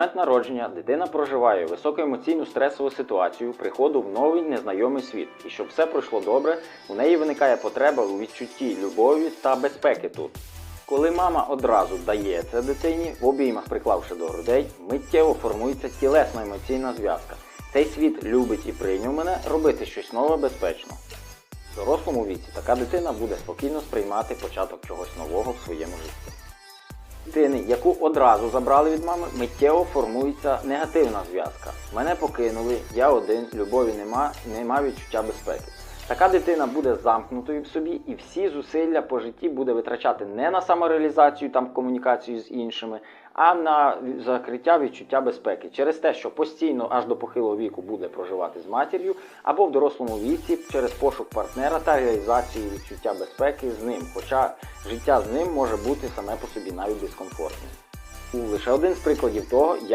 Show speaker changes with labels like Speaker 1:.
Speaker 1: момент народження дитина проживає високоемоційну стресову ситуацію приходу в новий незнайомий світ. І щоб все пройшло добре, у неї виникає потреба у відчутті любові та безпеки тут. Коли мама одразу дає це дитині, в обіймах приклавши до грудей, миттєво формується тілесно емоційна зв'язка. Цей світ любить і прийняв мене робити щось нове безпечно. В дорослому віці така дитина буде спокійно сприймати початок чогось нового в своєму житті. Дитини, яку одразу забрали від мами, миттєво формується негативна зв'язка. Мене покинули, я один, любові нема, нема відчуття безпеки. Така дитина буде замкнутою в собі і всі зусилля по житті буде витрачати не на самореалізацію там комунікацію з іншими, а на закриття відчуття безпеки через те, що постійно аж до похилого віку буде проживати з матір'ю, або в дорослому віці через пошук партнера та реалізацію відчуття безпеки з ним. Хоча життя з ним може бути саме по собі навіть дискомфортним. Лише один з прикладів того,